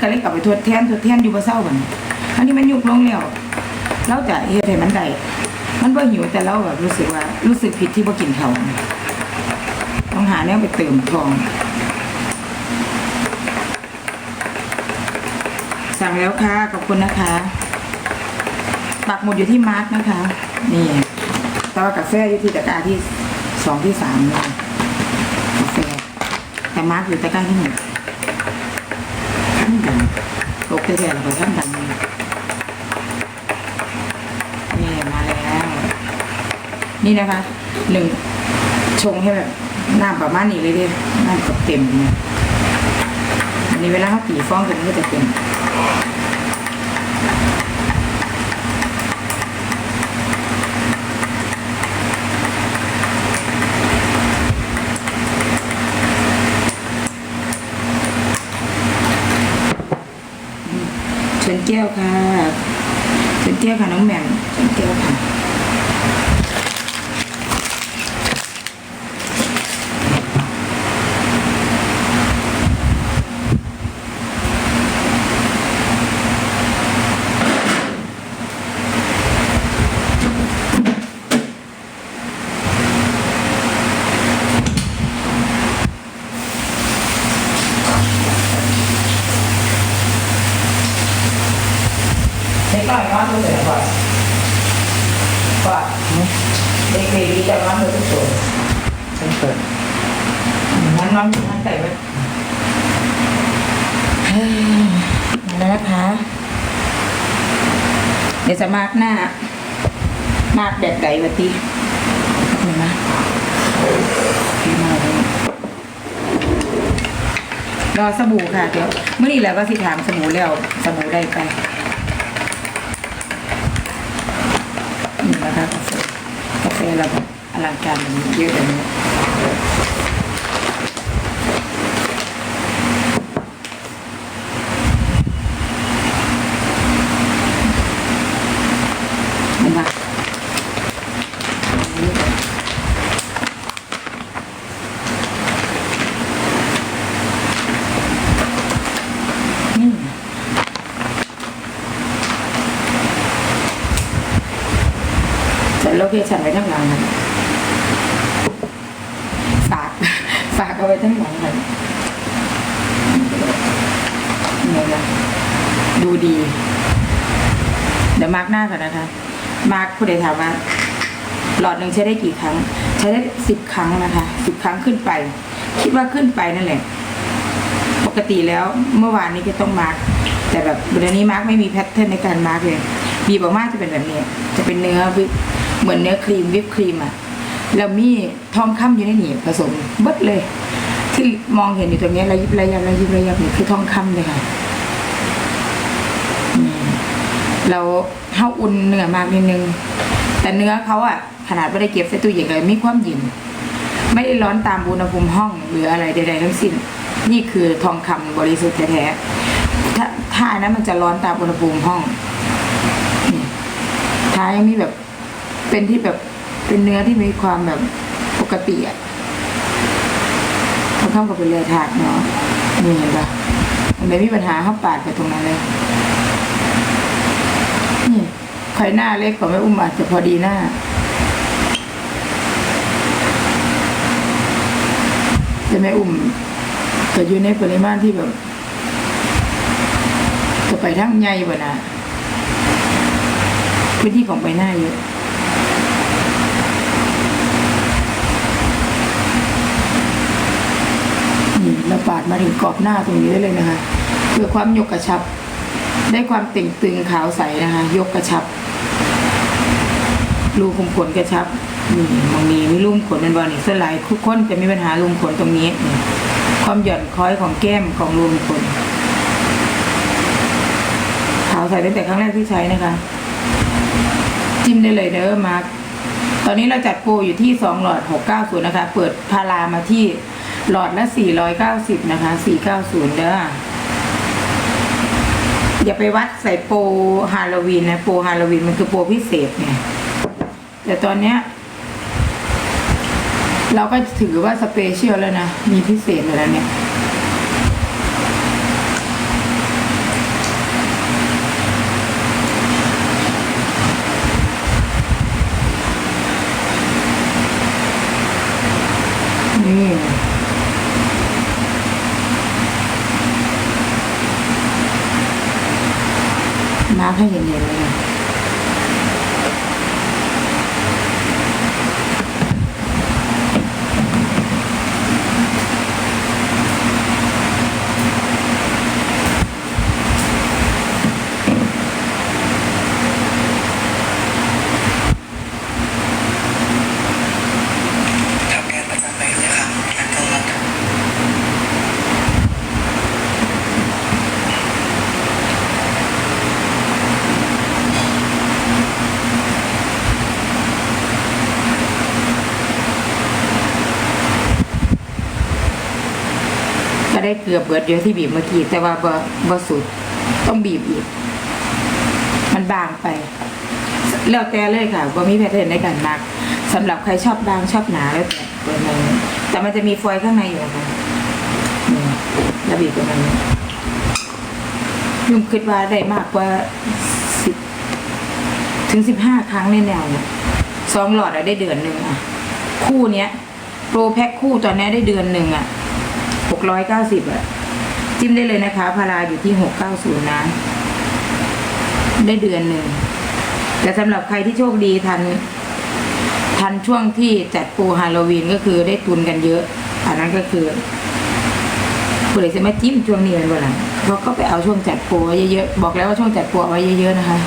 ก็เลยกลับไปทดแทนทดแทนอยู่บ่เศร้าบัดนี้อันนี้มันยุบลงแล้วเราจะเฮ็ดให้มันได้มันบ่หิวแต่เราแบบรู้สึกว่า รู้สึกผิดที่บ่กินข้าวต้องหาแนวไปเติมทองสั่งแล้วค่ะขอบคุณนะคะปักหมุดอยู่ที่มาร์กนะคะ นี่ต่ว่ากาแฟอยู่ที่ตะกร้าที่สองที่สามเลยกาแฟแต่มาร์กอยู่ตะกร้าที่หนึ่ง นกันตกแท้ๆเรานกันนี่นี่มาแล้ว นี่นะคะหนึ่งชงให้แบบน้ำประมาณนี้เลยดิน้ำกับเต็มเนี่ยอันนี้เวลาเขาตีฟองกันก็จะเต็ม ชนแก้วค่ะชนแก้วค่ะน้องแหม่มชนแก้วค่ะ เด็กน้อยนอนดูเสร็จก่อน ก่อนเด็กเบบีจะนอนดูทุกตัวฉันเปิดงั้นนอนอยู่ข้างใต้ไว้มาแล้วนะคะ เดี๋ยวจะมาร์กหน้า มาร์กแบบใดวะตีเห็นไหมมาเลยรอสบู่ค่ะเดี๋ยวเมื่อนี้แหล้วก็สิถามสบู่แล้วสบู่ได้ไป นะคะกาแฟเราแบบอลังการเยอะเลยนี้เห็นปะนี่ แต่โลเคชั่นไว้ทั้างหลังนะฝาก ฝากเอาไว้ทั้งหลังเลยนี่นะดูดี เดี๋ยวมาร์กหน้าก่อนนะคะ มาร์กผู้ใดถามว่าหลอดหนึ่งใช้ได้กี่ครั้ง ใช้ได้สิบครั้งนะคะสิบครั้งขึ้นไป คิดว่าขึ้นไปนั่นแหละ ปกติแล้วเมื่อวานนี้ก็ต้องมาร์กแต่แบบเดี๋ยวนี้มาร์กไม่มีแพทเทิร์นในการมาร์กเลยบีบออกมาจะเป็นแบบนี้ จะเป็นเนื้อวิปเหมือนเนื้อครีมวิปครีมอะ แล้วมีทองคำอยู่ในนี่ผสมเบิดเลย ที่มองเห็นอยู่ตรงนี้ระยิบระยับระยิบระยับนี่คือทองคำเลยค่ะเราเท่าอุ่นเนื้อมากนิดนึง แต่เนื้อเขาอะขนาดไม่ได้เก็บใส่ตู้เย็นเลยมีความเย็นไม่ได้ร้อนตามอุณหภูมิห้องหรืออะไรใด ๆ ทั้งสิ้น นี่คือทองคำบริสุทธิ์แท้ๆถ้าถ้านั้นมันจะร้อนตามอุณหภูมิห้องท้ายยังมีแบบเป็นที่แบบ เป็นเนื้อที่มีความแบบปกติอะเทองคำกับเป็นเรือถาดเนาะนี่เห็นปะมันไม่มีปัญหาเข้าปาดไปตรงนั้นเลย นี่ใครหน้าเล็กกว่าแม่อุ้มอาจจะพอดีหน้าจะไม่อุ่มแต่อยู่ในปริมาณที่แบบจะไปทั้งใหญ่บ่นะพื้นที่ของใบหน้าเยอะ นี่เราปา ดมาถึงกรอบหน้าตรงนี้ได้เลยนะคะ เพื่อความยกกระชับ ได้ความเต่งตึงขาวใสนะคะ ยกกระชับ รูขุมขนกระชับนี่มองนี้มีรูขุมขนเป็นบอลนี่สลายทุกคนจะมีปัญหารูขุมขนตรงนี้นความหย่อนคล้อยของแก้มของรูขุมขนขาวใสตั้งแต่ครั้งแรกที่ใช้นะคะ จิ้มได้เลยเด้อมาร์คตอนนี้เราจัดโปรอยู่ที่สองหลอดหกเก้าศูนย์นะคะ เปิดพารามาที่ หลอดละ490 นะคะ 490 เด้ออย่าไปวัดใส่โปรฮาโลวีนนะ โปรฮาโลวีนมันคือโปรพิเศษไงแต่ตอนเนี้ย เราก็ถือว่าสเปเชียลแล้วนะ มีพิเศษแล้วเนี่ยนี่ ให้เห็นเห็นเลยนะ ทำงานประจำไปเลยค่ะแล้วก็ ก็ ได้เกือบเบิดเดียวที่บีบเมื่อกี้แต่ว่าบ่บ่สุดต้องบีบอีก มันบางไป แล้วแต่เลยค่ะว่ามีแพทเทิร์นในการมักสำหรับใครชอบบางชอบหนาแล้วแต่ตัวนึงแต่มันจะมีฟอยล์ข้างในอยู่ค่ะนี่ระบีบประมาณนี้ยุ่มคิดว่าได้มากกว่าสิบถึงสิบห้าครั้งในแนวเนี่ยสองหลอดอะได้เดือนหนึ่งอะคู่เนี้ยโปรแพ็คคู่ตอนนี้ได้เดือนหนึ่งอะ หกร้อยเก้าสิบอะจิ้มได้เลยนะคะ พาราอยู่ที่หกเก้าศูนย์นะ ได้เดือนหนึ่ง แต่สำหรับใครที่โชคดีทัน ทันช่วงที่จัดปรฮาโลวีนก็คือได้ทุนกันเยอะ อันนั้นก็คือผู้ใดจะมาจิ้มช่วงนี้เป็นเวลาเขาก็ไปเอาช่วงจัดปรไว้เยอะๆ บอกแล้วว่าช่วงจัดปรเอาไว้เยอะๆนะคะ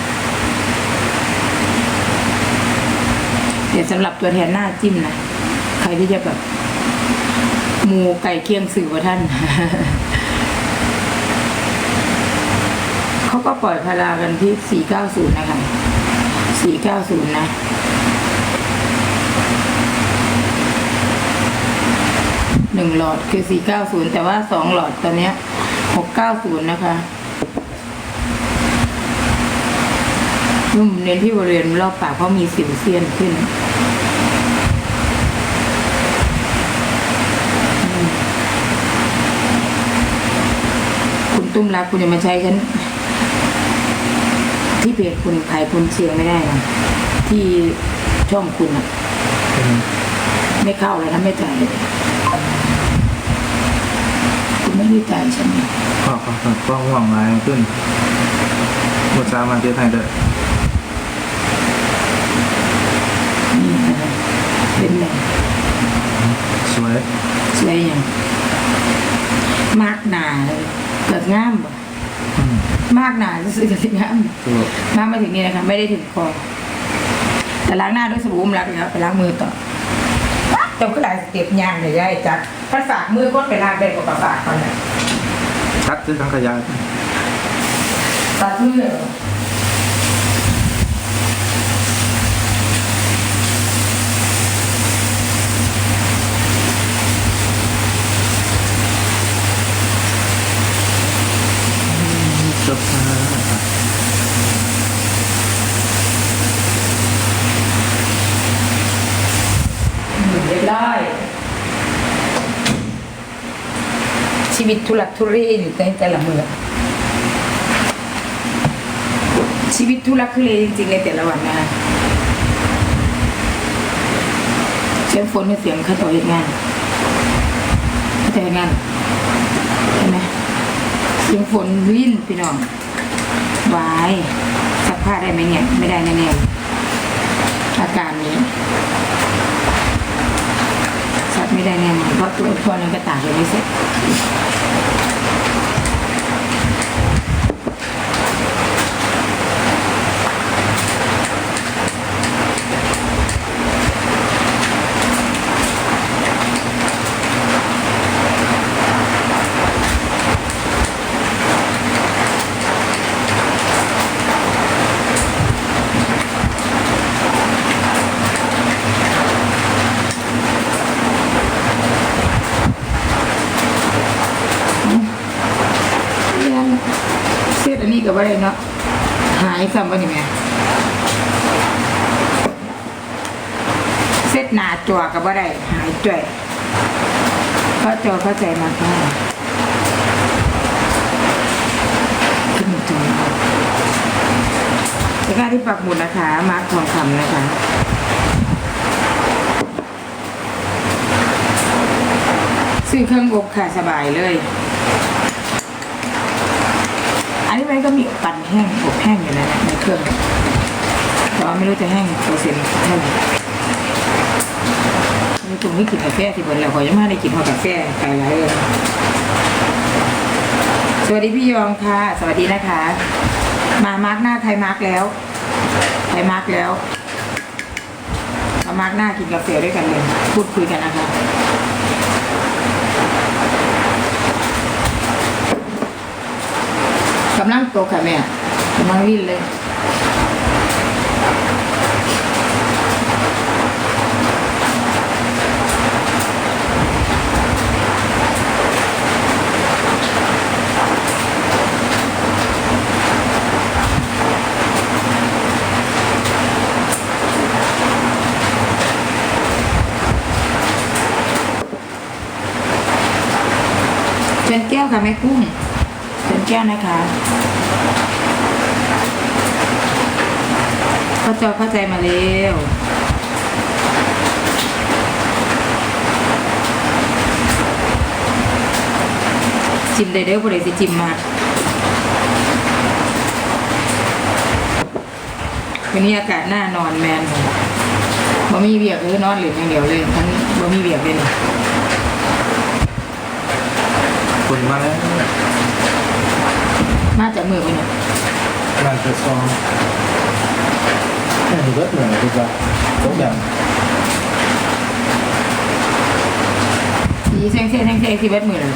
เดี๋ยวสำหรับตัวแทนหน้าจิ้มนะ ใครที่จะแบบ หมูไก่เคียงสื่อว่าท่าน เขาก็ปล่อยพารากันที่ 490 นะคะ 490 นะหนึ่งหลอดคือ 490 แต่ว่าสองหลอดตอนนี้ย690 นะคะนุ่มเน้นที่บริเวณรอบปากเพราะมีสิวเซียนขึ้น ตุ้มรักคุณจะมาใช้ฉัน ที่เพจคุณขายคุณเชียร์ไม่ได้นะที่ช่องคุณอะไม่เข้าเลยนะไม่จ่ายเลยคุณไม่ได้จ่ายฉันเนี่ยขอขอขอก็ห่วงร้ายขึ้นหมดสามวันเทียไทยเด้อนี่อะไรเป็นไงสวยสวยยังมากหนาเลย เกิดง่ามบ่อืมมากหนาจะซื้อกับสิง่ามถูกมากมาถึงนี่นะคะไม่ได้ถึงคอแต่ล้างหน้าด้วยสบู่อุ้มรักแล้วไปล้างมือต่อเจ้าก็หลายสเต็ปยางเลยย่ายจัดพันฝากมือก้นไปล้างได้กว่าฝากก่อนนะชัดคือทั้งขยะตัดมือ จบมา เรียบร้อย ชีวิตทุลักทุเลอยู่ในแต่ละเมืองชีวิตทุลักทุเลจริงๆในแต่ละวันนะคะเสียงฝนกับเสียงเข้าต่อเหตุงานเข้าใจงานเห็นไหมเสียงฝนวิ่นพี่น้องวายซักผ้าได้ไหมเนี่ย ไม่ได้แน่ๆอาการนี้ ซักไม่ได้แน่นอนเพราะตัวทวนนั้นก็ตากยังไม่เสร็จ กับอะไรเนาะหายซ้ำวันนี้ไงเส้นหนาจั่วกับว่าได้หายจ่วยเข้าจอเข้าใจมากมากขึ้นจอแล้วก็ที่ปักหมุดนะคะ มาร์คทองคำนะคะซื้อเครื่องอบค่ะสบายเลย อันนี้เป็นก็มีปั่นแห้งอบแห้งอยู่นะในเครื่องแต่ว่าไม่รู้จะแห้งเปอร์เซ็นต์เท่าไหร่นี่ตรงนี้กินกาแฟที่บนเราขอยังไม่ได้กินพอกาแฟไปหลายเลยสวัสดีพี่ยองค่ะ สวัสดีนะคะ มามาร์กหน้าใครมาร์กแล้วใครมาร์กแล้วมามาร์กหน้ากินกาแฟด้วยกันเลย พูดคุยกันนะคะำลังโตค่ะแม่กำลังวิ่นเลยเชิญแก้วค่ะแม่กุ้ง ก้วนะคะเข้าใจเข้าใจมาเร็วจิมได้เด้อบ่ได้สิจิมมากวันนี้อากาศหน้านอนแมนบ่มีเบียกเลยนอนเหลืออย่างเดียวเลยทั้งบ่มีเบียกเลยคนมาแล้ว มาจากมือไปเนี่ยน่าจะซองแค่นี้ก็เหนื่อยดีกว่าทุกอย่างสีแซงเส้นแซงเส้นที่เบ็ดมือเลย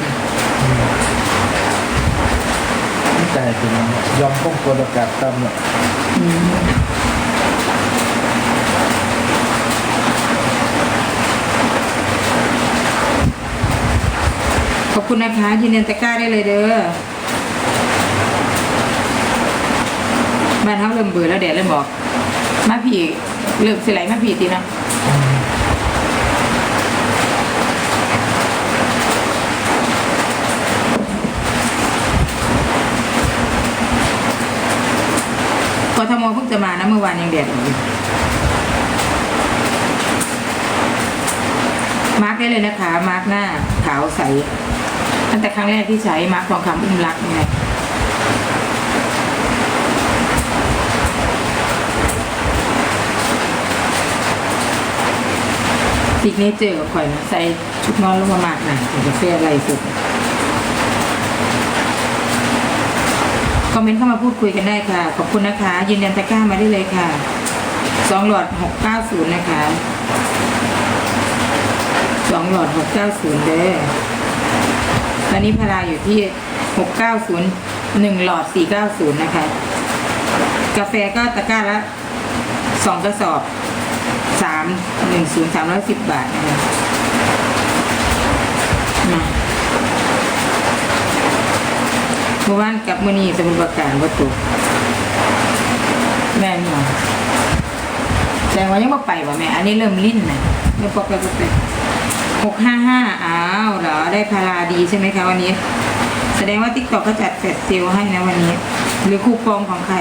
ไม่ใจถึงยอมป้องตัวอากาศต่ำเนี่ยอืมขอบคุณนะคะยืนยันตะกร้าได้เลยเด้อ บ้านเขาเริ่มเบื่อแล้วแดดเริ่มบอก มาพี่เลิกสิไหลมาพี่ตีนะกทมเพิ่งจะมานะเมื่อวานยังแดดอยู่มาร์กได้เลยนะคะ มาร์กหน้าขาวใส ตั้งแต่ครั้งแรกที่ใช้มาร์กทองคำอุ้มรักนี่ไซิกเนเจอร์กับข่อยนะใส่ชุดนอนลงมามากหน่อยถึงจะเฟียอะไรสุดคอมเมนต์เข้ามาพูดคุยกันได้ค่ะ ขอบคุณนะคะ ยืนยันตะกร้ามาได้เลยค่ะสองหลอดหกเก้าศูนย์นะคะสองหลอดหกเก้าศูนย์เด้อตอนนี้พาราอยู่ที่หกเก้าศูนย์หนึ่งหลอดสี่เก้าศูนย์นะคะ กาแฟก็ตะกร้าละสองกระสอบ สามหนึ่งศูนย์สามร้อยสิบบาทนะคะมาเมื่อวานกับมือนีสมุนประการวัตถุแม่นหรอแสดงว่ายังไม่ไปวะแม่ อันนี้เริ่มลิ้นนะเริ่มปกไปปกไปหกห้าห้าอ้าวเหรอ ได้พาราดีใช่ไหมคะวันนี้ แสดงว่าติ๊กต็อกก็จัดแฟลชเซลให้นะวันนี้ หรือคูปองของใคร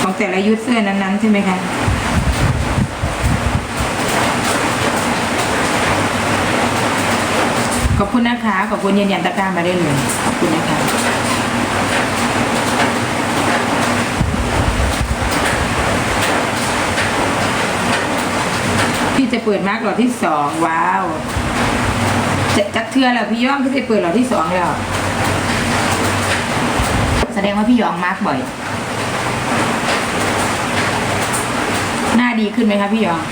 ของแต่ละยูเซอร์นั้นๆใช่ไหมคะ ขอบคุณนะคะขอบคุณยืนยันตะกร้ามาได้เลยขอบคุณนะคะพี่จะเปิดมาร์กหลอดที่สองว้าวจะจักเทือแล้วพี่ย่องพี่จะเปิดหลอดที่สองแล้วแสดงว่าพี่ยองมาร์กบ่อย หน้าดีขึ้นไหมคะพี่ยอง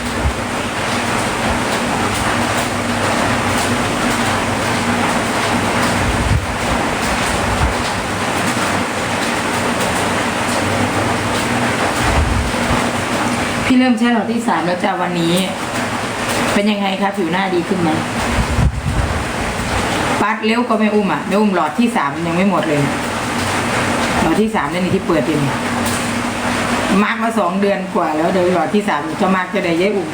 พี่เริ่มใช้หลอดที่สามแล้วจ้าวันนี้ เป็นยังไงคะผิวหน้าดีขึ้นไหมปัดเร็วก็ไม่อุ้มอะไม่อุ้มหลอดที่สามยังไม่หมดเลย หลอดที่สามนี่ที่เปิดเป็นมาร์กมาสองเดือนกว่า แล้วเดี๋ยวหลอดที่สามจะมาร์กจะได้เยอะอุ้ม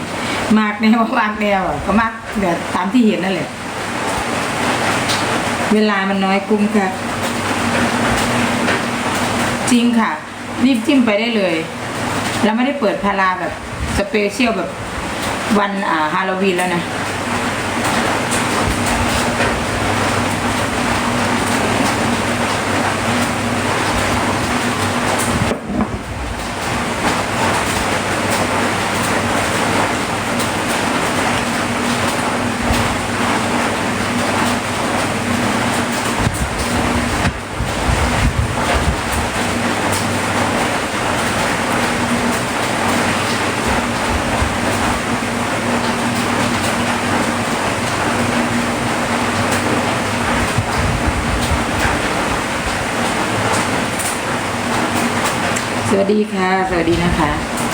มาร์กแนวมาร์กแนวอะก็มาร์กแบบตามที่เห็นนั่นแหละ เวลามันน้อยกุ้มค่ะ จริงค่ะ รีบจิ้มไปได้เลย แล้วไม่ได้เปิดพาราแบบสเปเชียลแบบวันอ่าฮาโลวีนแล้วนะ วัสดีค่ะ สวัสดีนะคะ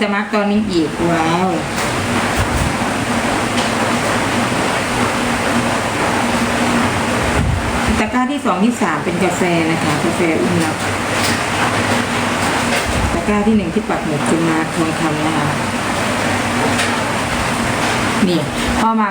กำลังจะมาร์กตอนนี้อีกว้าวตะกร้าที่สองที่สามเป็นกาแฟนะคะ กาแฟอุ้มลับตะกร้าที่หนึ่งที่ปักหมุดคุณมาทองคำนะคะนี่พอมา